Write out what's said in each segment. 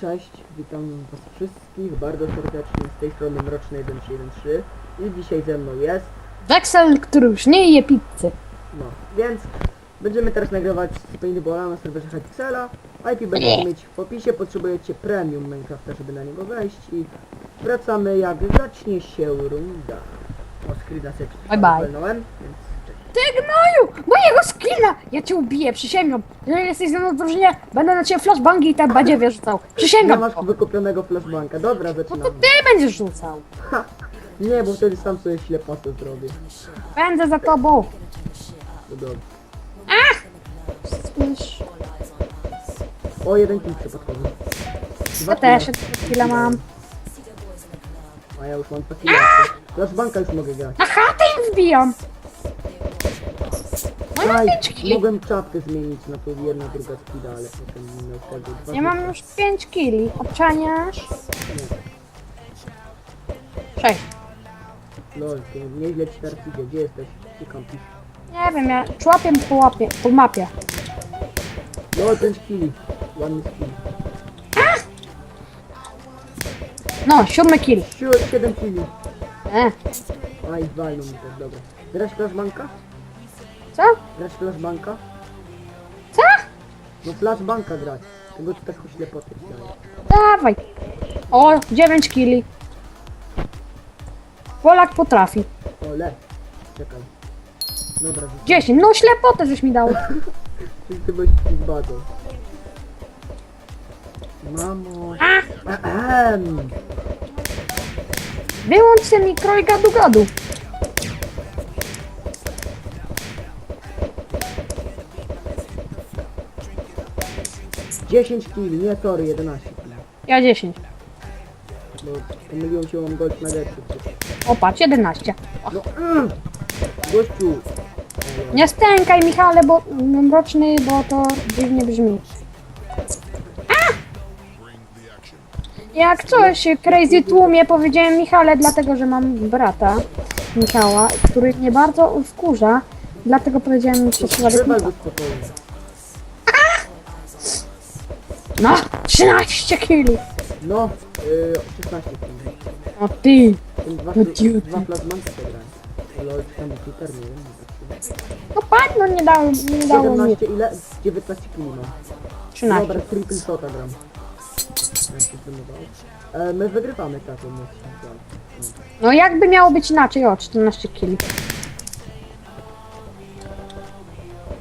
cześć, witam was wszystkich bardzo serdecznie z tej strony Mroczny 1313 i dzisiaj ze mną jest, Weksel, który już nie je pizzy. no, więc będziemy teraz nagrywać z paintballa na serwerze Hypixela, IP będziecie mieć w opisie, potrzebujecie premium Minecrafta, żeby na niego wejść i wracamy jak zacznie się runda. O, screena sobie Bye bye. walnąłem, więc. Ty gnoju! Mojego skina! Ja cię ubiję, przysięgam. Jeżeli jesteś ze mną w drużynie, będę na ciebie flashbangi i badziewie rzucał. Nie Przysięgam. masz to. wykupionego flashbanka, dobra, No to zaczynamy. ty będziesz rzucał. Nie, bo wtedy sam sobie ślepotę zrobię. Będę za tobą. No dobrze. Słysz? O, jeden kill przypadkowy. Dwa Ja też chwilę mam. A ja już mam taki Flashbanka już mogę grać. Na chatę im wbijam. No Aj, 5 kili. mogłem czapkę zmienić na to jedna, druga skida, ale potem nie miał tego. Dwa Ja mam już 5 kili. Obczaniasz? 6. Lol, ty nieźle ci teraz idzie. Gdzie jesteś? Ty kampisz. Nie wiem, ja człapię po łapie, po mapie. Lol, 5 kili. Ładny skill. No, siódmy kill. 7 kili. E, Aj, walną mi też, dobra. Grać flashbanka? Co? Grać flashbanka? Co? No flashbanka grać. Tego ci taką ślepotę daje. Dawaj. O, 9 kili. Polak potrafi. Ole. Czekaj. Dobra, rzucam. 10. No ślepotę żeś mi dał. Czyli ty byłeś bazą. Mamo. Ahem. Wyłącz ten mikro i gadu gadu. Dziesięć kili, nie sorry, 11 kili. Ja 10. No, pomyliłem się, mam gold na decy. O, patrz, 11. No, mm, gościu. Nie stękaj, Michale, bo mroczny, bo to dziwnie brzmi. Jak coś, crazy tłumie powiedziałem Michale, dlatego że mam brata Michała, który mnie bardzo wkurza. Dlatego powiedziałem przypadek Trzymaj Michał. go spokojnie. No, 13 kili. No, yy, 16 kili. O ty. Dwa, No dziuty. dwa plazmanka przegrałem. Lol, tam Twitter, nie wiem. No patrz, no nie dało, nie dało mi. 17 ile? 19 kili mam. 13. Dobra, triple shota gram. Jak się zdenerwował. E, my wygrywamy taką myśl. No jakby miało być inaczej, o 14 kili.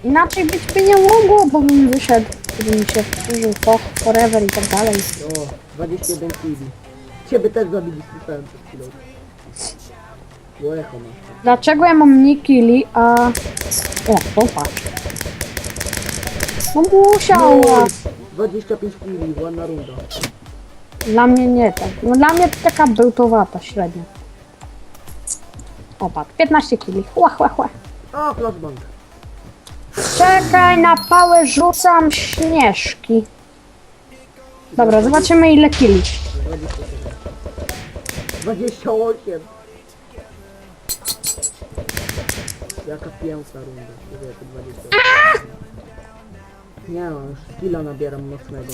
Inaczej być by nie mogło, bo bym wyszedł, gdyby mi się wkurzył for, forever i tak dalej. O, 21 kili. Ciebie też zabili, słyszałem przed chwilą. Bo echo masz. Dlaczego ja mam nie kili, a... O, popatrz. No musiała. 25 kili, ładna runda. Dla mnie nie tak. No dla mnie to taka bełtowata średnia. O, patrz, 15 kili. Chła, chła, chła. A, flashbang. Czekaj, na pałę rzucam śnieżki. Dobra, zobaczymy ile kili. 28. Jaka piękna runda. Mówię, to 20. Nie no, już skilla nabieram mocnego.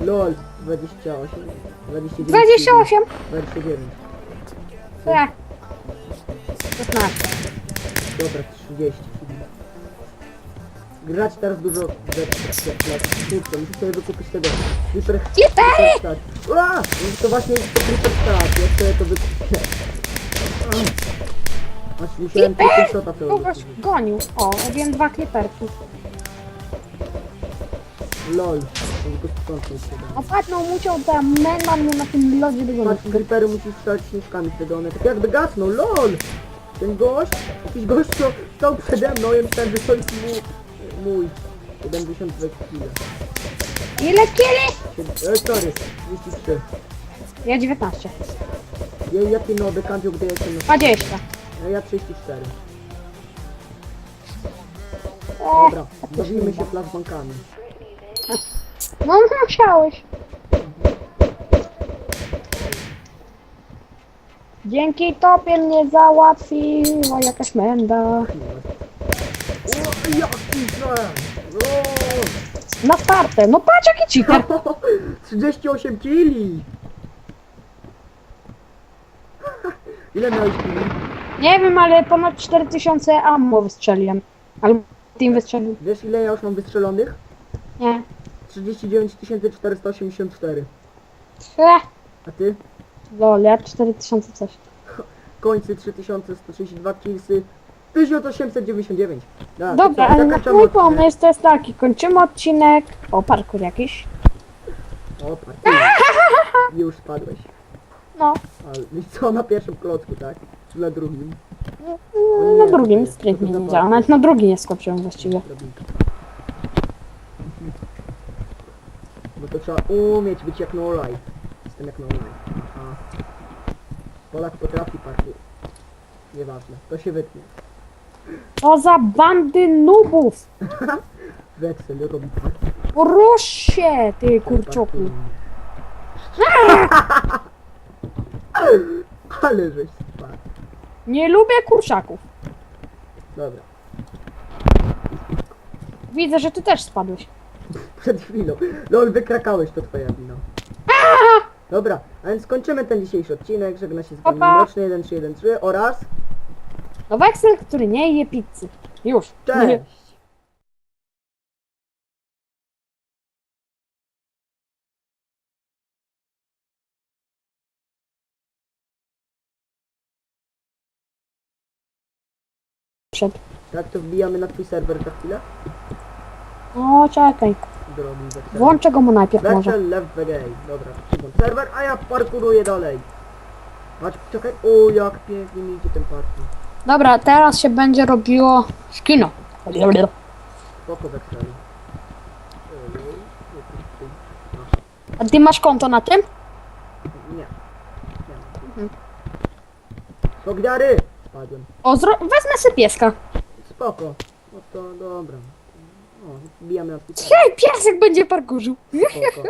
LOL, 28. 29. 28. 29. Nie. 16. Dobra, 30. Grać teraz dużo Kurczę, muszę sobie wykupić tego! Stat. Ua! No To właśnie jest to Creeper Stat, ja sobie to wykupię. Aż musiałem Creeper Shota sobie Kogoś wykupić. gonił. O, wiem dwa kliperki. LOL. To tylko sprzątnąć się da. O, patrz, no musiał ta mena mnie na tym lodzie Patrz, wygonić. Creepery musisz strzelać śnieżkami wtedy one tak jakby gasną, LOL! Ten gość, jakiś gość co stał przede mną, ja myślałem, że to jest mój, mój 72 kg. Ile kili? E, sorry, 33. Ja 19. Ja, jakie nowy kandziu, gdy jestem na... 20. A ja 34. O, Dobra, bawimy się flashbankami. no musiałeś. Dzięki tobie mnie załatwiła jakaś menda. O, jaki żar! O! Na startę. No patrz jaki cheater. 38 kili! Ile miałeś kili? Nie wiem, ale ponad 4000 ammo wystrzeliłem. Albo team wystrzelił. Wiesz ile ja już mam wystrzelonych? Nie. 39 484. He. A ty? Lol, ja 4000 coś. Końcy 3132 kilsy. 1899. Da, Dobra, co, ale na zakończamy mój odcinek. pomysł to jest taki. Kończymy odcinek. O, parkour jakiś. O, parkuj. Już spadłeś. No, Ale i co na pierwszym klocku, tak? Czy na drugim? mm, na nie, drugim sprytnie nie działa. Nawet na drugi nie skoczyłem właściwie. Drabinka. Bo to trzeba umieć być jak no life. Jestem jak no life. Aha. Polak potrafi parkour. Nieważne, to się wytnie. To za bandy nubów. Weksel robi parkour. Rusz się, ty kurczoku. Ale żeś spadł. Nie lubię kurczaków. Dobra, Widzę, że ty też spadłeś. przed chwilą. Lol, wykrakałeś, to twoja wina. Dobra, a więc kończymy ten dzisiejszy odcinek. Żegna się z wami Pa, pa. Mroczny 1313 oraz... No weksel, który nie je pizzy. Już. Cześć! Przed. Tak, to wbijamy na twój serwer za chwilę? O, czekaj. Drogi Weksel. Włączę go mu najpierw może. Weksel left the game. Dobra, serwer, a ja parkuruję dalej. Patrz, czekaj, o jak pięknie mi idzie ten parkour. Dobra, teraz się będzie robiło skino. Spoko A ty masz konto na tym? Nie. Nie. Ogniary! Spadłem. O, zro... wezmę sobie pieska. Spoko. No to dobra. O, wbijamy na. Hej, piesek będzie parkurzył. Spoko.